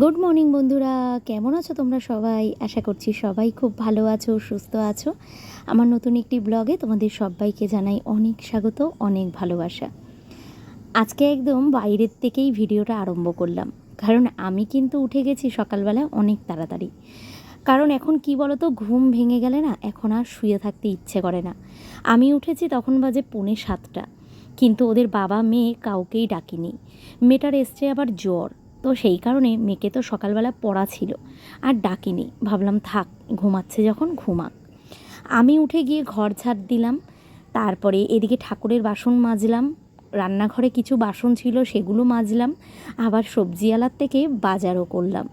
Good morning বন্ধুরা। কেমন আছো তোমরা সবাই? আশা করছি সবাই খুব ভালো আছো, সুস্থ আছো। আমার নতুন একটি ব্লগে তোমাদের সবাইকে জানাই অনেক স্বাগত, অনেক ভালোবাসা। আজকে একদম বাইরের থেকেই ভিডিওটা আরম্ভ করলাম। কারণ আমি কিন্তু উঠে গেছি সকালবেলা অনেক তাড়াতাড়ি। কারণ এখন কি বলো তো ঘুম ভেঙে গেলে না এখন আর শুয়ে থাকতে ইচ্ছে করে না। আমি উঠেছি তখন বাজে পৌনে সাতটা। কিন্তু ওদের বাবা মেয়ে কাউকেই ডাকিনি। মেয়েটার এসছে আবার জ্বর। তো সেই কারণে মেয়েকে তো সকালবেলা পড়া ছিল। আর ডাকিনি। ভাবলাম, থাক, ঘুমাচ্ছে যখন, ঘুমাক। আমি উঠে গিয়ে ঘর ঝাড় দিলাম। তারপরে এদিকে ঠাকুরের বাসন মাজলাম। রান্নাঘরে কিছু বাসন ছিল, সেগুলো মাজলাম। আবার সবজিওয়ালার থেকে বাজারও করলাম।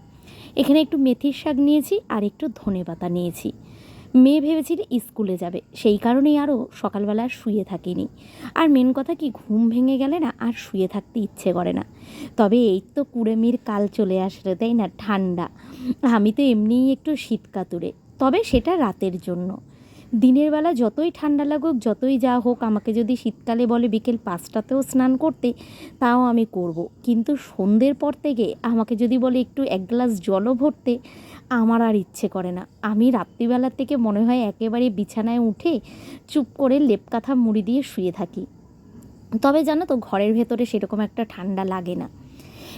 এখানে একটু মেথির শাক নিয়েছি আর একটু ধনে পাতা নিয়েছি। মেয়ে ভেবেছিল স্কুলে যাবে। সেই কারণেই আরও সকালবেলা আর শুয়ে থাকিনি। আর মেন কথা কি, ঘুম ভেঙে গেলে না আর শুয়ে থাকতে ইচ্ছে করে না। তবে এই তো কুড়েমির কাল চলে আসলে, তাই না? ঠান্ডা। আমি তো এমনিই একটু শীত কাতুরে তবে সেটা রাতের জন্য। দিনের বেলা যতই ঠান্ডা লাগুক, যতই যা হোক, আমাকে যদি শীতকালে বলে বিকেল পাঁচটাতেও স্নান করতে, তাও আমি করব। কিন্তু সন্ধ্যের পর থেকে আমাকে যদি বলে একটু এক গ্লাস জলও ভরতে আমার আর ইচ্ছে করে না। আমি রাত্রিবেলার থেকে মনে হয় একেবারে বিছানায় উঠে চুপ করে লেপ কাঁথা মুড়ি দিয়ে শুয়ে থাকি। তবে জানো তো, ঘরের ভেতরে সেরকম একটা ঠান্ডা লাগে না।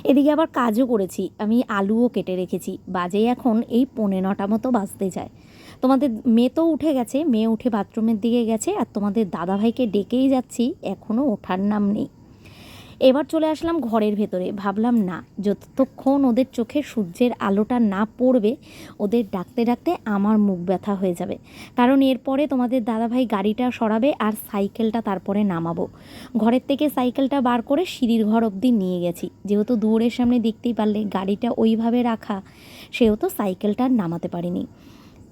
এদিকে আবার কাজও করেছি। আমি আলুও কেটে রেখেছি। বাজে এখন এই পৌনে নটা মতো বাজতে যায়। তোমাদের মেয়ে তো উঠে গেছে। মেয়ে উঠে বাথরুমের দিকে গেছে। আর তোমাদের দাদাভাইকে ডেকেই যাচ্ছি। এখনও ওঠার নাম নেই। এবার চলে আসলাম ঘরের ভেতরে। ভাবলাম, না, যতক্ষণ ওদের চোখে সূর্যের আলোটা না পড়বে, ওদের ডাকতে ডাকতে আমার মুখ ব্যথা হয়ে যাবে। কারণ এরপরে তোমাদের দাদাভাই গাড়িটা সরাবে আর সাইকেলটা তারপরে নামাবো। ঘরের থেকে সাইকেলটা বার করে সিঁড়ির ঘর অবধি নিয়ে গেছি। যেহেতু দুয়ারের সামনে দেখতেই পারলে গাড়িটা ওইভাবে রাখা, সেহেতু সাইকেলটা নামাতে পারিনি।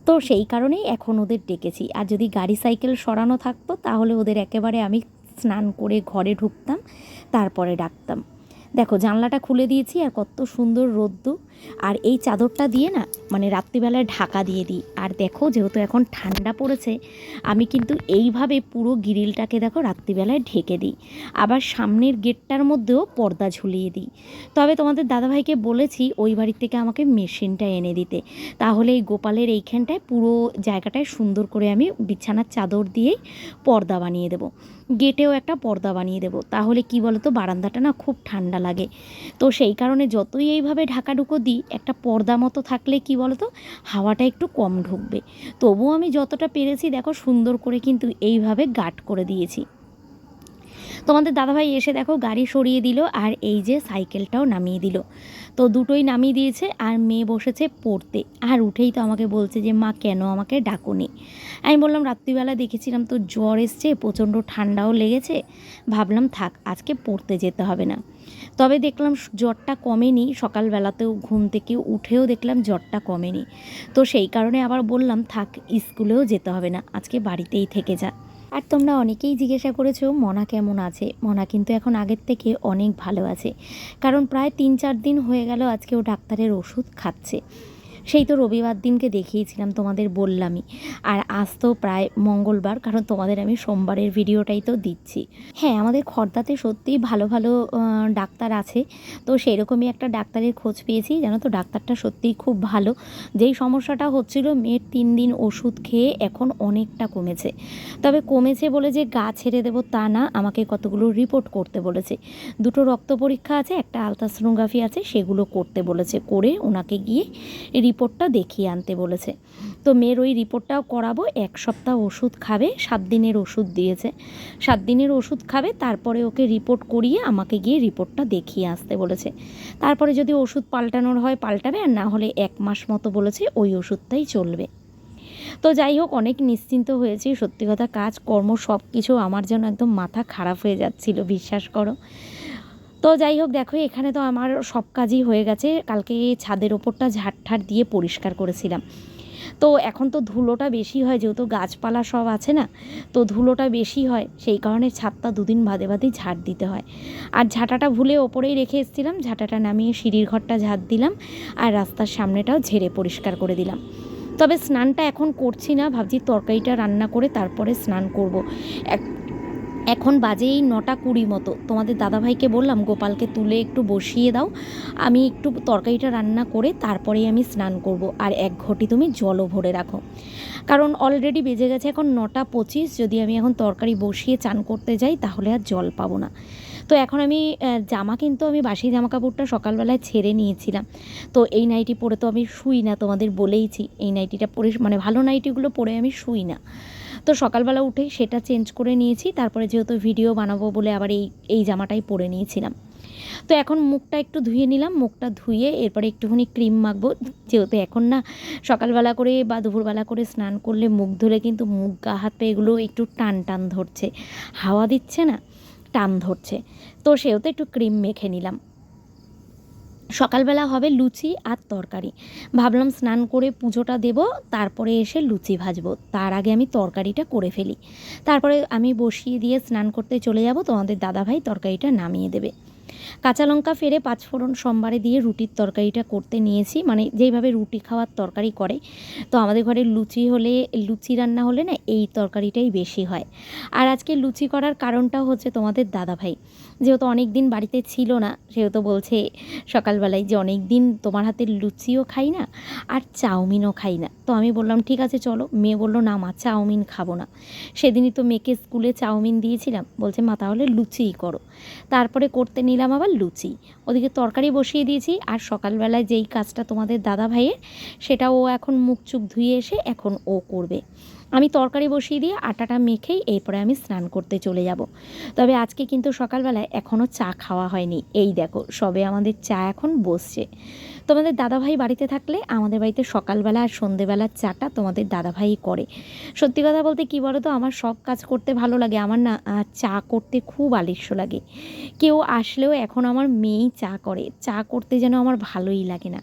তো সেই কারণেই এখন ওদের ডেকেছি। আর যদি গাড়ি সাইকেল সরানো থাকতো, তাহলে ওদের একেবারে আমি স্নান করে ঘরে ঢুকতাম তারপরে ডাকতাম। দেখো জানলাটা খুলে দিয়েছি আর কত সুন্দর রোদ্দু আর এই চাদরটা দিয়ে না মানে রাত্রিবেলায় ঢাকা দিয়ে দিই। আর দেখো, যেহেতু এখন ঠান্ডা পড়েছে, আমি কিন্তু এইভাবে পুরো গ্রিলটাকে দেখো রাত্রিবেলায় ঢেকে দিই। আবার সামনের গেটটার মধ্যেও পর্দা ঝুলিয়ে দিই। তবে তোমাদের দাদাভাইকে বলেছি, ওই বাড়ির থেকে আমাকে মেশিনটা এনে দিতে। তাহলে এই গোপালের এইখানটায় পুরো জায়গাটায় সুন্দর করে আমি বিছানার চাদর দিয়েই পর্দা বানিয়ে দেবো। গেটেও একটা পর্দা বানিয়ে দেবো। তাহলে কি বলতো, বারান্দাটা না খুব ঠান্ডা লাগে। তো সেই কারণে যতই এইভাবে ঢাকাঢুকো দিই একটা পর্দা মতো থাকলে কি বলতো, হাওয়াটা একটু কম ঢুকবে। তবুও আমি যতটা পেরেছি দেখো সুন্দর করে কিন্তু এইভাবে গাট করে দিয়েছি। তোমাদের দাদাভাই এসে দেখো গাড়ি সরিয়ে দিল আর এই যে সাইকেলটাও নামিয়ে দিল। তো দুটোই নামিয়ে দিয়েছে আর মেয়ে বসেছে পড়তে। আর উঠেই তো আমাকে বলছে যে, মা, কেন আমাকে ডাকুনি? আমি বললাম, রাত্রিবেলা দেখেছিলাম তো জ্বর এসছে, প্রচণ্ড ঠান্ডাও লেগেছে। ভাবলাম, থাক, আজকে পড়তে যেতে হবে না। তবে দেখলাম জ্বরটা কমেনি। সকালবেলাতেও ঘুম থেকে উঠেও দেখলাম জ্বরটা কমেনি। তো সেই কারণে আবার বললাম, থাক, স্কুলেও যেতে হবে না। আজকে বাড়িতেই থেকে যা। আর তোমরা অনেকেই জিজ্ঞাসা করেছ, মনা কেমন আছে? মনা কিন্তু এখন আগের থেকে অনেক ভালো আছে। কারণ প্রায় তিন চার দিন হয়ে গেল আজকে ও ডাক্তারের ওষুধ খাচ্ছে। সেই তো রবিবার দিনকে দেখিয়েছিলাম, তোমাদের বললামই। আর আজ তো প্রায় মঙ্গলবার, কারণ তোমাদের আমি সোমবারের ভিডিওটাই তো দিচ্ছি। হ্যাঁ আমাদের খর্দাতে সত্যিই ভালো ভালো ডাক্তার আছে। তো সেরকমই একটা ডাক্তারের খোঁজ পেয়েছি, জানো তো ডাক্তারটা সত্যিই খুব ভালো। যেই সমস্যাটা হচ্ছিল, মেয়ের তিন দিন ওষুধ খেয়ে এখন অনেকটা কমেছে। তবে কমেছে বলে যে গা ছেড়ে দেবো তা না, আমাকে কতগুলো রিপোর্ট করতে বলেছে। দুটো রক্ত পরীক্ষা আছে, একটা আলট্রাসোনোগ্রাফি আছে, সেগুলো করতে বলেছে। করে ওনাকে গিয়ে রিপোর্টটা দেখিয়ে আনতে বলেছে। তো মেয়ের ওই রিপোর্টটাও করাবো, এক সপ্তাহ ওষুধ খাবে, সাত দিনের ওষুধ দিয়েছে। সাত দিনের ওষুধ খাবে, তারপরে ওকে রিপোর্ট করিয়ে আমাকে গিয়ে রিপোর্টটা দেখিয়ে আসতে বলেছে। তারপরে যদি ওষুধ পাল্টানোর হয়, পাল্টাবে, আর না হলে এক মাস মতো বলেছে, ওই ওষুধটাই চলবে। তো যাই হোক, অনেক নিশ্চিন্ত হয়েছি, সত্যি কথা কাজ, কর্ম সব কিছু আমার যেন একদম মাথা খারাপ হয়ে যাচ্ছিল, বিশ্বাস করো। তো যাই হোক, দেখো, এখানে তো আমার সব কাজই হয়ে গেছে। কালকে ছাদের ওপরটা ঝাড় দিয়ে পরিষ্কার করেছিলাম। তো এখন তো ধুলোটা বেশি হয়, যেহেতু গাছপালা সব আছে না, তো ধুলোটা বেশি হয়, সেই কারণে ছাদটা দুদিন বাদে বাদেই ঝাড় দিতে হয়। আর ঝাঁটাটা ভুলে ওপরেই রেখে এসেছিলাম, ঝাঁটাটা নামিয়ে সিঁড়ির ঘরটা ঝাড় দিলাম আর রাস্তার সামনেটাও ঝেড়ে পরিষ্কার করে দিলাম। তবে স্নানটা এখন করছি না, ভাবছি তরকারিটা রান্না করে তারপরে স্নান করব। এক এখন বাজে এই নটা কুড়ি মতো। তোমাদের দাদাভাইকে বললাম, গোপালকে তুলে একটু বসিয়ে দাও। আমি একটু তরকারিটা রান্না করে তারপরেই আমি স্নান করব। আর এক ঘটি তুমি জলও ভরে রাখো। কারণ অলরেডি বেজে গেছে এখন নটা পঁচিশ। যদি আমি এখন তরকারি বসিয়ে চান করতে যাই, তাহলে আর জল পাবো না। তো এখন আমি জামা কিন্তু আমি বাসি জামা কাপড়টা সকালবেলায় ছেড়ে নিয়েছিলাম। তো এই নাইটি পরে তো আমি শুই না তোমাদের বলেইছি। এই নাইটিটা পরে মানে ভালো নাইটিগুলো পরে আমি শুই না। তো সকালবেলা উঠে সেটা চেঞ্জ করে নিয়েছি, তারপরে যেহেতু ভিডিও বানাবো বলে আবার এই এই জামাটাই পরে নিয়েছিলাম। তো এখন মুখটা একটু ধুয়ে নিলাম, মুখটা ধুয়ে এরপরে একটুখানি ক্রিম মাখবো। যেহেতু এখন না সকালবেলা করে বা দুপুরবেলা করে স্নান করলে মুখ ধুলে কিন্তু মুখ, গা, হাত, পা এগুলো একটু টান টান ধরছে, হাওয়া দিচ্ছে না, টান ধরছে। তো সেহেতু একটু ক্রিম মেখে নিলাম। সকালবেলা হবে লুচি আর তরকারি। ভাবলাম স্নান করে পুজোটা দেব, তারপরে এসে লুচি ভাজবো। তার আগে আমি তরকারিটা করে ফেলি। তারপরে আমি বসিয়ে দিয়ে স্নান করতে চলে যাব, তোমাদের দাদাভাই তরকারিটা নামিয়ে দেবে। কাঁচা লঙ্কা ফেরে পাঁচফোড়ন সোমবারে দিয়ে রুটির তরকারিটা করতে নিয়েছি। মানে যেইভাবে রুটি খাওয়ার তরকারি করে, তো আমাদের ঘরে লুচি হলে, লুচি রান্না হলে না এই তরকারিটাই বেশি হয়। আর আজকে লুচি করার কারণটা হচ্ছে তোমাদের দাদাভাই। যেহেতু অনেক দিন বাড়িতে ছিল না, সেহেতু বলছে সকালবেলায় যে অনেক দিন তোমার হাতের লুচিও খাই না আর চাউমিনও খাই না। তো আমি বললাম, ঠিক আছে, চলো। মেয়ে বলল, না মা, চাউমিন খাব না। সেদিনই তো মেয়েকে স্কুলে চাউমিন দিয়েছিলাম। বলছে, মা, তাহলে লুচিই করো। তারপরে করতে নিলাম আবার লুচি। ওদিকে তরকারি বসিয়ে দিয়েছি আর সকালবেলায় যেই কাজটা তোমাদের দাদা ভাইয়ের সেটা ও এখন মুখ চুখ ধুয়ে এসে এখন ও করবে। আমি তরকারি বসিয়ে দিয়ে আটাটা মেখেই এরপরে আমি স্নান করতে চলে যাব। তবে আজকে কিন্তু সকালবেলায় এখনও চা খাওয়া হয়নি। এই দেখো, সবে আমাদের চা এখন বসছে। তোমাদের দাদাভাই বাড়িতে থাকলে আমাদের বাড়িতে সকালবেলা আর সন্ধেবেলার চাটা তোমাদের দাদাভাই করে। সত্যি কথা বলতে কী বলো তো আমার সব কাজ করতে ভালো লাগে। আমার না চা করতে খুব আলস্য লাগে। কেউ আসলেও এখন আমার মেয়েই চা করে। চা করতে যেন আমার ভালোই লাগে না।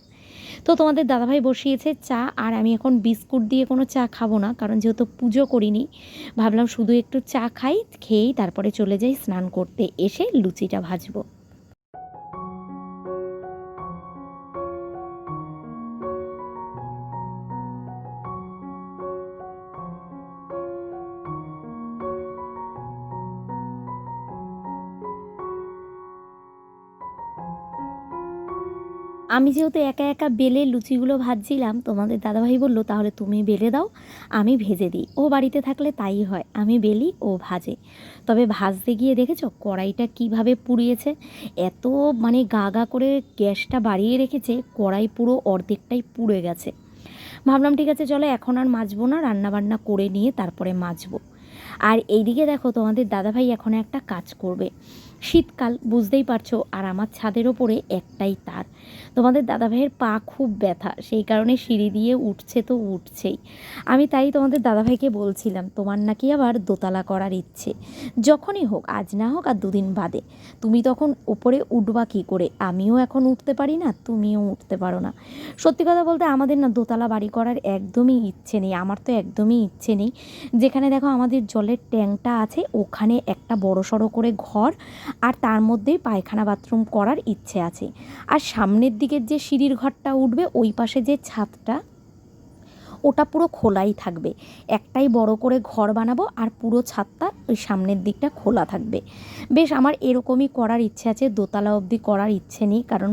তো তোমাদের দাদাভাই বসিয়েছে চা আর আমি এখন বিস্কুট দিয়ে কোনো চা খাব না, কারণ যেহেতু পুজো করিনি, ভাবলাম শুধু একটু চা খাই, খেয়েই তারপরে চলে যাই স্নান করতে এসে লুচিটা ভাজবো। আমি যেহেতু একা একা বেলে লুচিগুলো ভাজছিলাম, তোমাদের দাদাভাই বলল, তাহলে তুমি বেলে দাও, আমি ভেজে দিই। ও বাড়িতে থাকলে তাই হয়, আমি বেলি, ও ভাজে। তবে ভাজতে গিয়ে দেখেছ কড়াইটা কীভাবে পুড়িয়েছে? এত মানে গা গা করে গ্যাসটা বাড়িয়ে রেখেছে, কড়াই পুরো অর্ধেকটাই পুড়ে গেছে। ভাবলাম, ঠিক আছে, চলো, এখন আর মাজবো না রান্না বান্না করে নিয়ে তারপরে মাজবো। আর এইদিকে দেখো, তোমাদের দাদাভাই এখন একটা কাজ করবে। শীতকাল, বুঝতেই পারছ, আর আমার ছাদের ওপরে একটাই তার। তোমাদের দাদাভাইয়ের পা খুব ব্যথা, সেই কারণে সিঁড়ি দিয়ে উঠছে তো উঠছেই। আমি তাই তোমাদের দাদাভাইকে বলছিলাম, তোমার নাকি আবার দোতলা করার ইচ্ছে। যখনই হোক, আজ না হোক আর দুদিন বাদে। তুমি তখন ওপরে উঠবা কী করে? আমিও এখন উঠতে পারি না, তুমিও উঠতে পারো না। সত্যি কথা বলতে আমাদের না দোতলা বাড়ি করার একদমই ইচ্ছে নেই, আমার তো একদমই ইচ্ছে নেই। যেখানে দেখো আমাদের জলের ট্যাঙ্কটা আছে, ওখানে একটা বড় সড়ো করে ঘর আর তার মধ্যেই পায়খানা বাথরুম করার ইচ্ছে আছে। আর সামনের দিকের যে সিঁড়ির ঘরটা উঠবে, ওই পাশে যে ছাদটা ওটা পুরো খোলাই থাকবে। একটাই বড় করে ঘর বানাবো আর পুরো ছাদটা ওই সামনের দিকটা খোলা থাকবে। বেশ, আমার এরকমই করার ইচ্ছে আছে, দোতলা অবধি করার ইচ্ছে নেই, কারণ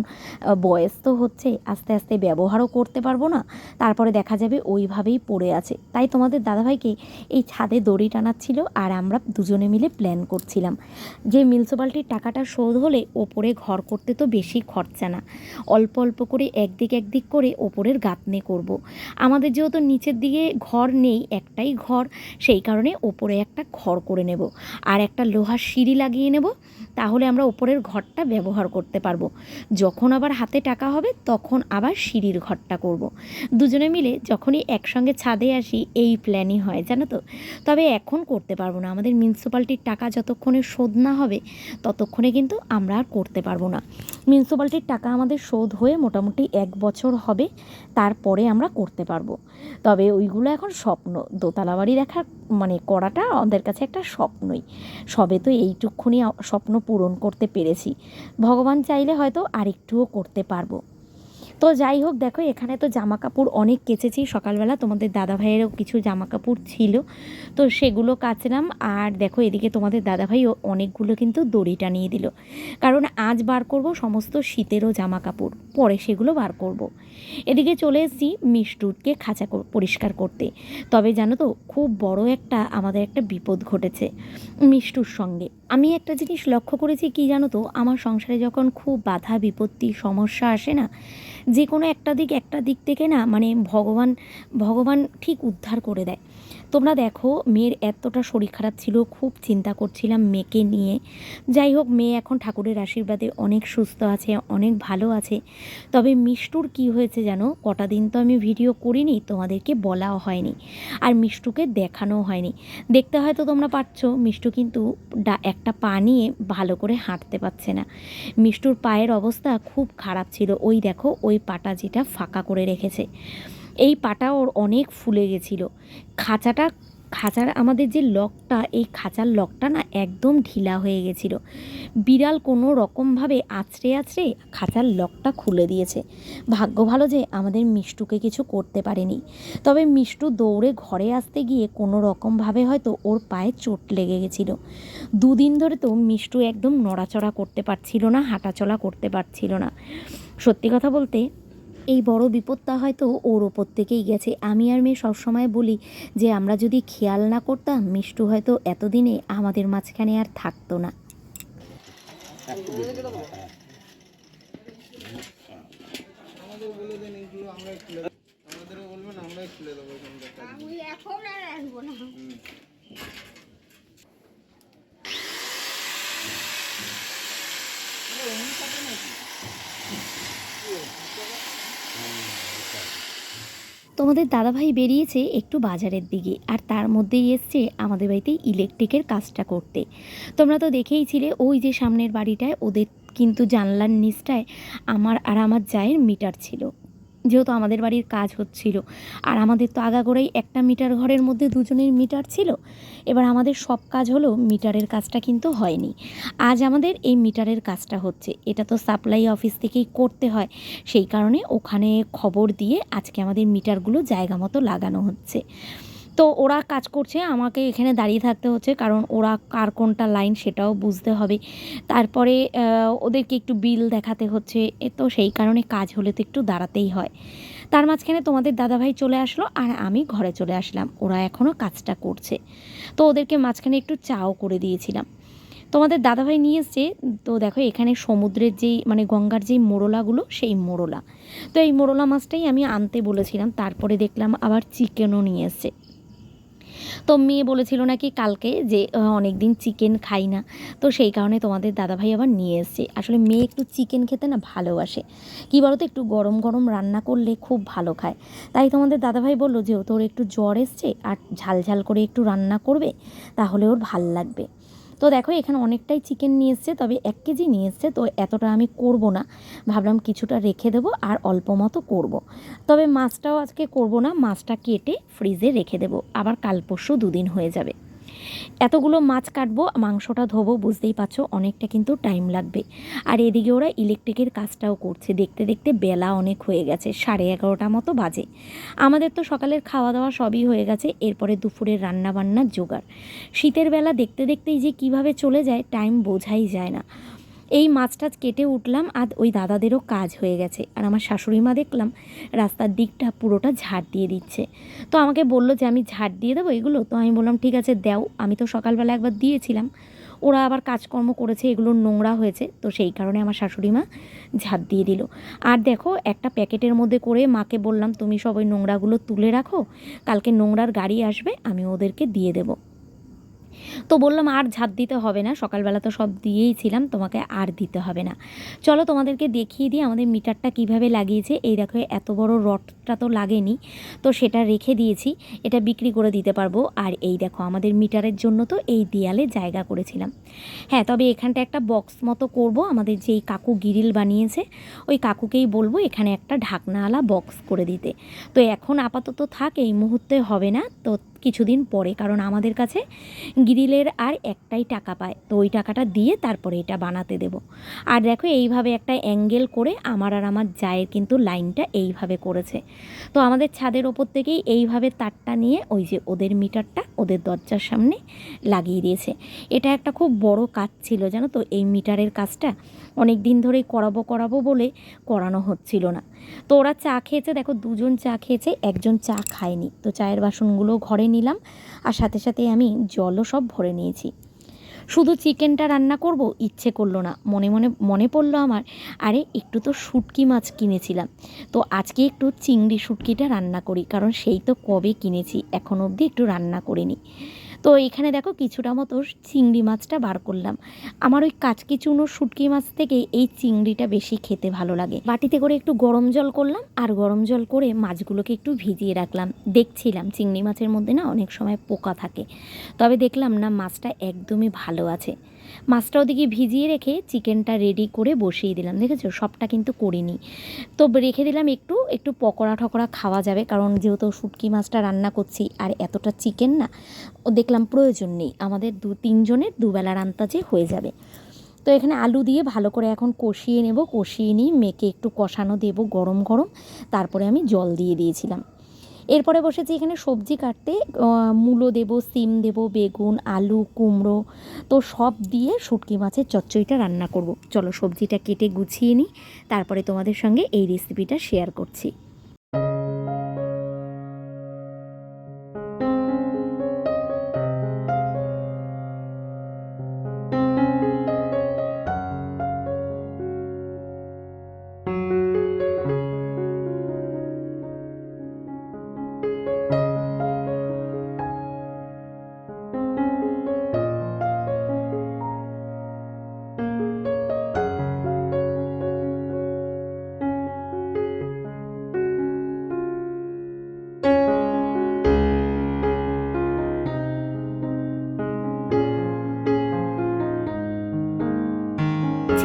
বয়স তো হচ্ছে, আস্তে আস্তে ব্যবহারও করতে পারব না, তারপরে দেখা যাবে ওইভাবেই পড়ে আছে। তাই তোমাদের দাদাভাইকে এই ছাদে দড়ি টানাচ্ছিল আর আমরা দুজনে মিলে প্ল্যান করছিলাম। যে মিউনিসিপ্যালিটির টাকাটা শোধ হলে ওপরে ঘর করতে তো বেশি খরচা না। অল্প অল্প করে একদিক একদিক করে ওপরের গাঁথনি করব। আমাদের যেহেতু নিচের দিকে ঘর নেই, একটাই ঘর, সেই কারণে ওপরে একটা ঘর করে নেব। আর একটা লোহার সিঁড়ি লাগিয়ে নেব। তাহলে আমরা ওপরের ঘরটা ব্যবহার করতে পারব। যখন আবার হাতে টাকা হবে, তখন আবার সিঁড়ির ঘরটা করব। দুজনে মিলে যখনই একসঙ্গে ছাদে আসি, এই প্ল্যানই হয়, জানো তো? তবে এখন করতে পারব না। আমাদের মিউনিসিপ্যালিটির টাকা যতক্ষণে শোধ না হবে, ততক্ষণে কিন্তু আমরা আর করতে পারব না। মিউনিসিপ্যালিটির টাকা আমাদের শোধ হয়ে মোটামুটি এক বছর হবে, তারপরে আমরা করতে পারব। তবে ওইগুলো এখন স্বপ্ন। দোতলা বাড়ি দেখার মানে করাটা আমাদের কাছে একটা স্বপ্নই। সবে তো এইটুকুনি স্বপ্ন পূরণ করতে পেরেছি। ভগবান চাইলে হয়তো আরেকটুও করতে পারব। তো যাই হোক, দেখো, এখানে তো জামা কাপড় অনেক কেচেছি। সকালবেলা তোমাদের দাদা ভাইয়েরও কিছু জামা কাপড় ছিল, তো সেগুলো কাচলাম। আর দেখো, এদিকে তোমাদের দাদা ভাইও অনেকগুলো কিন্তু দড়ি টানিয়ে দিল। কারণ আজ বার করব সমস্ত শীতেরও জামা কাপড় পরে সেগুলো বার করব। এদিকে চলে এসেছি মিষ্টুরকে খাঁচা পরিষ্কার করতে। তবে জানো তো, খুব বড় একটা, আমাদের একটা বিপদ ঘটেছে মিষ্টুর সঙ্গে। আমি একটা জিনিস লক্ষ্য করেছি কি জানো তো, আমার সংসারে যখন খুব বাধা, বিপত্তি, সমস্যা আসে না যে কোনো একটা দিক একটা দিক থেকে না মানে ভগবান ভগবান ঠিক উদ্ধার করে দেয়। তোমরা দেখো, মেয়ের এতটা শরীর খারাপ ছিল, খুব চিন্তা করছিলাম মেয়েকে নিয়ে। যাই হোক, মেয়ে এখন ঠাকুরের আশীর্বাদে অনেক সুস্থ আছে, অনেক ভালো আছে। তবে মিষ্টুর কি হয়েছে জানো? কটা দিন তো আমি ভিডিও করিনি, তোমাদেরকে বলাও হয়নি। আর মিষ্টুকে দেখানোও হয়নি। দেখতে হয়তো তোমরা পাচ্ছ মিষ্টু কিন্তু একটা পা নিয়ে ভালো করে হাঁটতে পারছে না। মিষ্টুর পায়ের অবস্থা খুব খারাপ ছিল। ওই দেখো, ওই পাটা যেটা ফাঁকা করে রেখেছে। এই পাটা ওর অনেক ফুলে গেছিল। খাঁচাটা, খাঁচার আমাদের যে লকটা, এই খাঁচার লকটা না একদম ঢিলা হয়ে গেছিল। বিড়াল কোনো রকমভাবে আছড়ে আছড়ে খাঁচার লকটা খুলে দিয়েছে। ভাগ্য ভালো যে আমাদের মিষ্টুকে কিছু করতে পারেনি। তবে মিষ্টু দৌড়ে ঘরে আসতে গিয়ে কোনো রকমভাবে হয়তো ওর পায়ে চোট লেগে গেছিল। দুদিন ধরে তো মিষ্টু একদম নড়াচড়া করতে পারছিল না, হাঁটাচলা করতে পারছিল না। সত্যি কথা বলতে এই বড় বিপদটা হয়তো ওর ওপর থেকেই গেছে। আমি আর মেয়ে সবসময় বলি যে, আমরা যদি খেয়াল না করতাম, মিষ্টু হয়তো এতদিনে আমাদের মাঝখানে আর থাকতো না বলে দেন এইগুলো আমরা খুলে দেবো আমাদেরও বলবেন আমরাই খুলে দেবো এখানকার কাজ আমি এখন আর আসব না তোমাদের দাদাভাই বেরিয়েছে একটু বাজারের দিকে আর তার মধ্যেই এসছে আমাদের বাড়িতে ইলেকট্রিকের কাজটা করতে। তোমরা তো দেখেইছিলে ওই যে সামনের বাড়িটায় ওদের কিন্তু জানলার নিচটায় আমার আর আমার জায়ের মিটার ছিল। যেহেতু আমাদের বাড়ির কাজ হচ্ছিল। আর আমাদের তো আগাগোড়াই একটা মিটার ঘরের মধ্যে দুজনের মিটার ছিল। এবার আমাদের সব কাজ হলো মিটারের কাজটা কিন্তু হয়নি। আজ আমাদের এই মিটারের কাজটা হচ্ছে। এটা তো সাপ্লাই অফিস থেকেই করতে হয়। সেই কারণে ওখানে খবর দিয়ে আজকে আমাদের মিটারগুলো জায়গা মতো লাগানো হচ্ছে। তো ওরা কাজ করছে, আমাকে এখানে দাঁড়িয়ে থাকতে হচ্ছে, কারণ ওরা কার কোনটা লাইন সেটাও বুঝতে হবে। তারপরে ওদেরকে একটু বিল দেখাতে হচ্ছে তো সেই কারণে কাজ হলে তো একটু দাঁড়াতেই হয়। তার মাঝখানে তোমাদের দাদাভাই চলে আসলো, আর আমি ঘরে চলে আসলাম, ওরা এখনও কাজটা করছে। তো ওদেরকে মাঝখানে একটু চাও করে দিয়েছিলাম। তোমাদের দাদাভাই নিয়ে এসছে, তো দেখো এখানে সমুদ্রের যেই মানে গঙ্গার যেই মোরলাগুলো, সেই মোরলা। তো এই মোরলা মাছটাই আমি আনতে বলেছিলাম, তারপরে দেখলাম আবার চিকেনও নিয়ে এসছে। তো মেয়ে বলেছিল নাকি কালকে যে অনেক দিন চিকেন খাই না। তো সেই কারণে তোমাদের দাদাভাই আবার নিয়ে এসছে। আসলে মেয়ে একটু চিকেন খেতে না ভালোবাসে। কী বলো তো একটু গরম গরম রান্না করলে খুব ভালো খায়। তাই তোমাদের দাদাভাই বলল যে, তোর একটু জ্বর এসছে, আর ঝাল ঝাল করে একটু রান্না করবে, তাহলে ওর ভালো লাগবে। তো দেখো, এখানে অনেকটাই চিকেন নিয়ে এসছে, তবে এক কেজি নিয়ে এসছে, তো এতটা আমি করব না। ভাবলাম কিছুটা রেখে দেবো আর অল্প মতো করব। তবে মাছটাও আজকে করব না, মাছটা কেটে ফ্রিজে রেখে দেবো। আবার কাল পরশু দুদিন হয়ে যাবে। এতগুলো মাছ কাটবো, মাংসটা ধোবো, বুঝতেই পারছ অনেকটা কিন্তু টাইম লাগবে। আর এদিকে ওরা ইলেকট্রিকের কাজটাও করছে। দেখতে দেখতে বেলা অনেক হয়ে গেছে, সাড়ে এগারোটা মতো বাজে। আমাদের তো সকালের খাওয়া দাওয়া সবই হয়ে গেছে, এরপরে দুপুরের রান্নাবান্নার জোগাড়। শীতের বেলা দেখতে দেখতেই যে কীভাবে চলে যায় টাইম বোঝাই যায় না। এই মাছ টাছ কেটে উঠলাম আর ওই দাদাদেরও কাজ হয়ে গেছে। আর আমার শাশুড়ি মা দেখলাম রাস্তার দিকটা পুরোটা ঝাড় দিয়ে দিচ্ছে। তো আমাকে বলল যে, আমি ঝাড় দিয়ে দেবো এগুলো? তো আমি বললাম, ঠিক আছে, দাও। আমি তো সকালবেলা একবার দিয়েছিলাম। ওরা আবার কাজকর্ম করেছে, এগুলো নোংরা হয়েছে। তো সেই কারণে আমার শাশুড়ি মা ঝাড় দিয়ে দিল। আর দেখো, একটা প্যাকেটের মধ্যে করে মাকে বললাম, তুমি সব ওই নোংরাগুলো তুলে রাখো। কালকে নোংরার গাড়ি আসবে, আমি ওদেরকে দিয়ে দেবো। তো বললাম, আর ঝাঁপ দিতে হবে না, সকালবেলা তো সব দিয়েই ছিলাম, তোমাকে আর দিতে হবে না। চলো তোমাদেরকে দেখিয়ে দিই আমাদের মিটারটা কীভাবে লাগিয়েছে। এই দেখো এত বড় রডটা তো লাগেনি, তো সেটা রেখে দিয়েছি, এটা বিক্রি করে দিতে পারব। আর এই দেখো, আমাদের মিটারের জন্য তো এই দেয়ালে জায়গা করেছিলাম। হ্যাঁ তবে এখানটা একটা বক্স মতো করব, আমাদের যেই কাকু গিরিল বানিয়েছে, ওই কাকুকেই বলব এখানে একটা ঢাকনাওয়ালা বক্স করে দিতে। তো এখন আপাতত থাক, এই মুহূর্তে হবে না, তো কিছুদিন পরে, কারণ আমাদের কাছে গ্রিলের আর একটাই টাকা পায়। তো ওই টাকাটা দিয়ে তারপরে এটা বানাতে দেব। আর দেখো, এইভাবে একটা অ্যাঙ্গেল করে আমার আর আমার জায়ের কিন্তু লাইনটা এইভাবে করেছে। তো আমাদের ছাদের ওপর থেকেই এইভাবে তারটা নিয়ে ওই যে ওদের মিটারটা ওদের দরজার সামনে লাগিয়ে দিয়েছে। এটা একটা খুব বড় কাজ ছিল, জানো তো? এই মিটারের কাজটা অনেক দিন ধরেই করাবো করাবো বলে করানো হচ্ছিল না। তো ওরা চা খেয়েছে, দেখো দুজন চা খেয়েছে, একজন চা খায়নি। তো চায়ের বাসনগুলো ঘরে নিলাম আর সাথে সাথে আমি জলও সব ভরে নিয়েছি। শুধু চিকেনটা রান্না করব, ইচ্ছে করল না। মনে মনে মনে পড়ল আমার, আরে একটু তো শুটকি মাছ কিনেছিলাম। তো আজকে একটু চিংড়ি শুটকিটা রান্না করি, কারণ সেই তো কবে কিনেছি, এখন অবধি একটু রান্না করিনি। তো এখানে দেখো কিছুটা মতো চিংড়ি মাছটা বার করলাম। আমার ওই কাচকি চুনো শুটকি মাছ থেকে এই চিংড়িটা বেশি খেতে ভালো লাগে। বাটিতে করে একটু গরম জল করলাম আর গরম জল করে মাছগুলোকে একটু ভিজিয়ে রাখলাম। দেখছিলাম চিংড়ি মাছের মধ্যে না অনেক সময় পোকা থাকে। তবে দেখলাম না, মাছটা একদমই ভালো আছে। মাছটা ওদিকে ভিজিয়ে রেখে চিকেনটা রেডি করে বসিয়ে দিলাম, দেখেছ? সবটা কিন্তু করিনি। তো রেখে দিলাম একটু একটু পকোড়া ঠকোড়া খাওয়া যাবে, কারণ যেহেতু শুটকি মাছটা রান্না করছি, আর এতটা চিকেন না, ও দেখলাম প্রয়োজন নেই। আমাদের দু, তিনজনের দুবেলার আন্তাজে হয়ে যাবে। তো এখানে আলু দিয়ে ভালো করে এখন কষিয়ে নেব, কষিয়ে নিয়ে মেখে একটু কষানো দেবো গরম গরম, তারপরে আমি জল দিয়ে দিয়েছিলাম। এরপরে বসেছি এখানে সবজি কাটতে মূলো দেব, সিম দেব, বেগুন, আলু, কুমড়ো। তো সব দিয়ে শুটকি মাছের চচ্চড়িটা রান্না করব। চলো সবজিটা কেটে গুছিয়ে নিই। তারপরে তোমাদের সঙ্গে এই রেসিপিটা শেয়ার করছি।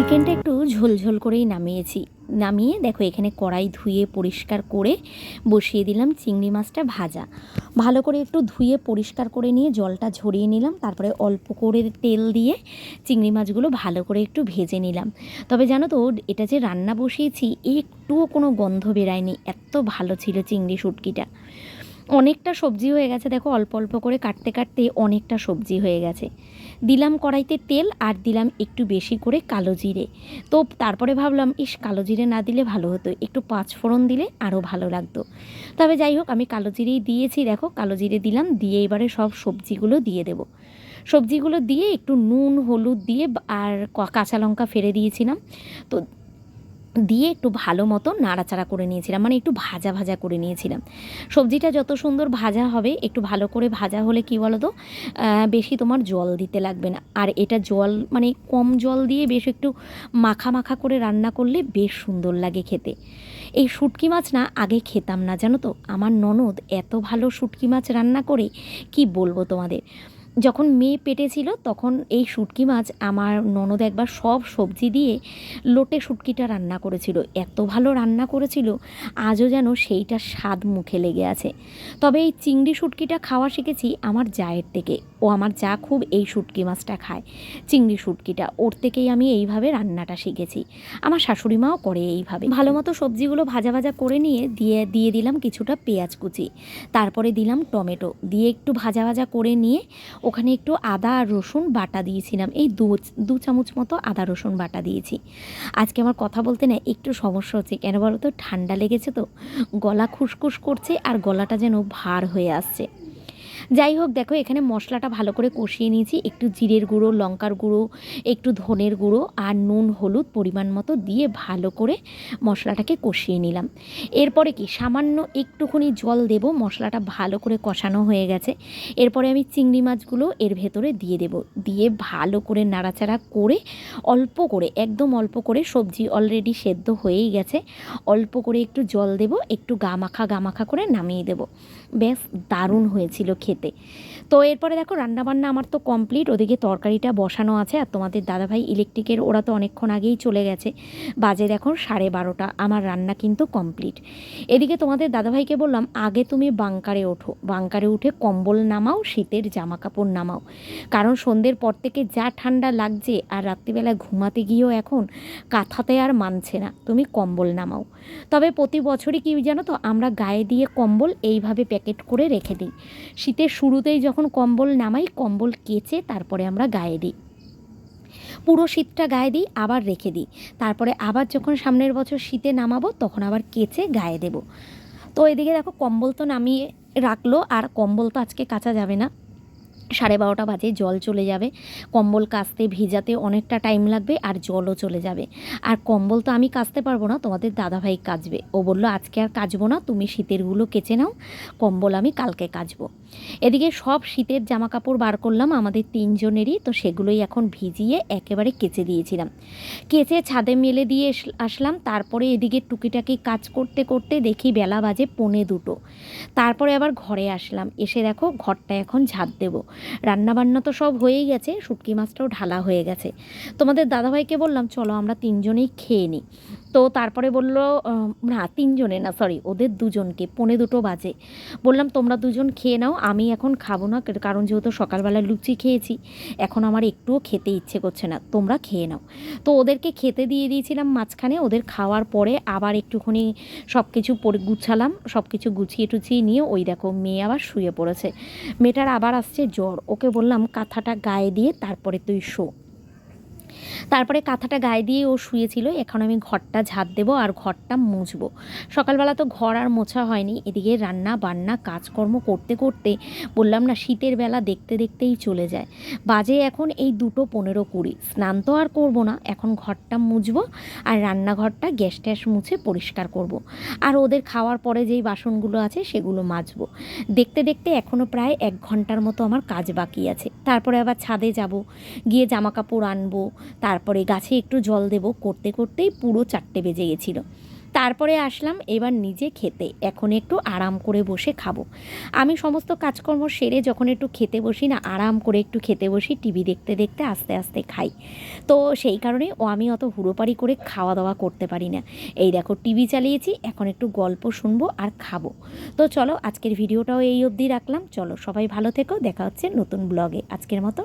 চিকেনটা একটু ঝোলঝোল করেই নামিয়েছি। নামিয়ে দেখো, এখানে কড়াই ধুয়ে পরিষ্কার করে বসিয়ে দিলাম চিংড়ি মাছটা ভাজা। ভালো করে একটু ধুয়ে পরিষ্কার করে নিয়ে জলটা ঝরিয়ে নিলাম, তারপরে অল্প করে তেল দিয়ে চিংড়ি মাছগুলো ভালো করে একটু ভেজে নিলাম। তবে জানো তো, এটা যে রান্না বসিয়েছি, একটুও কোনো গন্ধ বেরায়নি, এত ভালো ছিল চিংড়ি শুটকিটা। অনেকটা সবজি হয়ে গেছে। দেখো, অল্প অল্প করে কাটতে কাটতে অনেকটা সবজি হয়ে গেছে। দিলাম কড়াইতে তেল আর দিলাম একটু বেশি করে কালো জিরে। তো তারপরে ভাবলাম, ইস, কালো জিরে না দিলে ভালো হতো। একটু পাঁচ ফোড়ন দিলে আরও ভালো লাগতো। তবে যাই হোক, আমি কালো জিরেই দিয়েছি। দেখো, কালো জিরে দিলাম, দিয়ে এবারে সব সবজিগুলো দিয়ে দেবো। সবজিগুলো দিয়ে একটু নুন, হলুদ দিয়ে আর কাঁচা লঙ্কা ফেলে দিয়েছিলাম। তো দিয়ে একটু ভালো মতো নাড়াচাড়া করে নিয়েছিলাম মানে একটু ভাজা ভাজা করে নিয়েছিলাম। সবজিটা যত সুন্দর ভাজা হবে, একটু ভালো করে ভাজা হলে কি বলো তো বেশি তোমার জল দিতে লাগবে না। আর এটা জল মানে কম জল দিয়ে বেশ একটু মাখা মাখা করে রান্না করলে বেশ সুন্দর লাগে খেতে। এই শুটকি মাছ না, আগে খেতাম না, জানো তো? আমার ননদ এত ভালো শুটকি মাছ রান্না করে, কি বলব তোমাদের? যখন মেয়ে পেটে ছিল, তখন এই শুটকি মাছ আমার ননদ একবার সব সবজি দিয়ে লোটে শুটকিটা রান্না করেছিল। এত ভালো রান্না করেছিল, আজও যেন সেইটা স্বাদ মুখে লেগে আছে। তবে এই চিংড়ি শুটকিটা খাওয়া শিখেছি আমার জায়ের থেকে। ও আমার যা খুব এই শুটকি মাছটা খায়, চিংড়ি শুটকিটা। ওর থেকেই আমি এইভাবে রান্নাটা শিখেছি। আমার শাশুড়ি মাও করে এইভাবে। ভালো মতো সবজিগুলো ভাজা ভাজা করে নিয়ে দিয়ে দিয়ে দিলাম কিছুটা পেঁয়াজ কুচি। তারপরে দিলাম টমেটো। দিয়ে একটু ভাজা ভাজা করে নিয়ে ওখানে একটু আদা আর রসুন বাটা দিয়েছিলাম। এই দু দু চামচ মতো আদা রসুন বাটা দিয়েছি। আজকে আমার কথা বলতে না একটু সমস্যা হচ্ছে। কেন বলো তো ঠান্ডা লেগেছে তো। গলা খুসখুস করছে আর গলাটা যেন ভার হয়ে আসছে। যাই হোক, দেখো এখানে মশলাটা ভালো করে কষিয়ে নিয়েছি। একটু জিরের গুঁড়ো, লঙ্কার গুঁড়ো, একটু ধনের গুঁড়ো আর নুন, হলুদ পরিমাণ মতো দিয়ে ভালো করে মশলাটাকে কষিয়ে নিলাম। এরপরে কি, সামান্য একটুখানি জল দেব, মশলাটা ভালো করে কষানো হয়ে গেছে। এরপরে আমি চিংড়ি মাছগুলো এর ভেতরে দিয়ে দেব। দিয়ে ভালো করে নাড়াচাড়া করে, অল্প করে, একদম অল্প করে, সবজি অলরেডি সেদ্ধ হয়েই গেছে। অল্প করে একটু জল দেব, একটু গামাখা গামাখা করে নামিয়ে দেব। ব্যাস, দারুণ হয়েছিল খেতে তো এরপরে দেখো রান্নাবান্না আমার তো কমপ্লিট ওদিকে তরকারিটা বসানো আছে আর তোমাদের দাদাভাই ইলেকট্রিকের ওরা তো অনেকক্ষণ আগেই চলে গেছে। বাজে দেখো সাড়ে বারোটা, আমার রান্না কিন্তু কমপ্লিট এদিকে তোমাদের দাদাভাইকে বললাম, আগে তুমি বাংকারে ওঠো। বাংকারে উঠে কম্বল নামাও, শীতের জামা কাপড় নামাও। কারণ সন্ধ্যের পর থেকে যা ঠান্ডা লাগছে আর রাত্রিবেলা ঘুমাতে গিয়েও এখন কাঁথাতে আর মানছে না, তুমি কম্বল নামাও। তবে প্রতি বছরই কি জানো তো, আমরা গায়ে দিয়ে কম্বল এইভাবে প্যাকেট করে রেখে দিই। শীতের শুরুতেই যখন কম্বল নামাই, কম্বল কেচে তারপরে আমরা গায়ে দিই। পুরো শীতটা গায়ে দিই, আবার রেখে দিই। তারপরে আবার যখন সামনের বছর শীতে নামাবো, তখন আবার কেচে গায়ে দেব। তো এদিকে দেখো, কম্বল তো নামিয়ে রাখল, আর কম্বল তো আজকে কাচা যাবে না। সাড়ে বারোটা বাজে, জল চলে যাবে। কম্বল কাচতে, ভিজাতে অনেকটা টাইম লাগবে, আর জলও চলে যাবে। আর কম্বল তো আমি কাচতে পারব না, তোমাদের দাদাভাই কাচবে। ও বলল, আজকে আর কাচবো না, তুমি শীতেরগুলো কেচে নাও, কম্বল আমি কালকে কাচবো। এদিকে সব শীতের জামা কাপড় বার করলাম আমাদের তিনজনেরই, তো সেগুলোই এখন ভিজিয়ে একেবারে কেচে দিয়েছিলাম। কেচে ছাদে মেলে দিয়ে আসলাম, তারপরে এদিকে টুকিটাকি কাজ করতে করতে দেখি বেলা বাজে পৌনে দুটো। তারপরে আবার ঘরে আসলাম, এসে দেখো ঘরটা এখন ঝাঁট দেবো। রান্নাবান্না তো সব হয়েই গেছে, শুটকি মাছটাও ঢালা হয়ে গেছে। তোমাদের দাদাভাইকে বললাম, চলো আমরা তিনজনেই খেয়ে নিই তো তারপরে বলল না, তিনজনে না সরি ওদের দুজনকে, পনে দুটো বাজে। বললাম, তোমরা দুজন খেয়ে নাও, আমি এখন খাব না কারণ যেহেতু সকালবেলা লুচি খেয়েছি, এখন আমার একটুও খেতে ইচ্ছে করছে না, তোমরা খেয়ে নাও। তো ওদেরকে খেতে দিয়ে দিয়েছিলাম মাঝখানে, ওদের খাওয়ার পরে আবার একটুখানি সব কিছু পরে, গুছালাম সব কিছু গুছিয়ে টুছিয়ে নিয়ে ওই দেখো মেয়ে আবার শুয়ে পড়েছে। মেয়েটার আবার আসছে জ্বর, ওকে বললাম, কাঁথাটা গায়ে দিয়ে তারপরে তুই শো। তারপরে কাঁথাটা গায়ে দিয়ে ও শুয়েছিল, এখন আমি ঘরটা ঝাঁট দেবো আর ঘরটা মুছবো। সকালবেলা তো ঘর আর মোছা হয়নি, এদিকে রান্না বান্না কাজকর্ম করতে করতে বললাম না শীতের বেলা দেখতে দেখতেই চলে যায়। বাজে এখন এই দুটো পনেরো কুড়ি, স্নান তো আর করব না, এখন ঘরটা মুছবো আর রান্নাঘরটা গ্যাস ট্যাস মুছে পরিষ্কার করব। আর ওদের খাওয়ার পরে যেই বাসনগুলো আছে সেগুলো মাজবো। দেখতে দেখতে এখনও প্রায় এক ঘণ্টার মতো আমার কাজ বাকি আছে। তারপরে আবার ছাদে যাব, গিয়ে জামা কাপড় আনব তারপরে গাছে একটু জল দেব করতে করতেই পুরো চারটে বেজে গেছিল। তারপরে আসলাম এবার নিজে খেতে, এখন একটু আরাম করে বসে খাব। আমি সমস্ত কাজকর্ম সেরে যখন একটু খেতে বসি না, আরাম করে একটু খেতে বসি, টিভি দেখতে দেখতে আস্তে আস্তে খাই। তো সেই কারণে ও আমি অত হুড়োপাড়ি করে খাওয়া দাওয়া করতে পারি না। এই দেখো টিভি চালিয়েছি, এখন একটু গল্প শুনব আর খাব। তো চলো আজকের ভিডিওটাও এই অবধি রাখলাম। চলো সবাই ভালো থেকো, দেখা হচ্ছে নতুন ব্লগে। আজকের মতো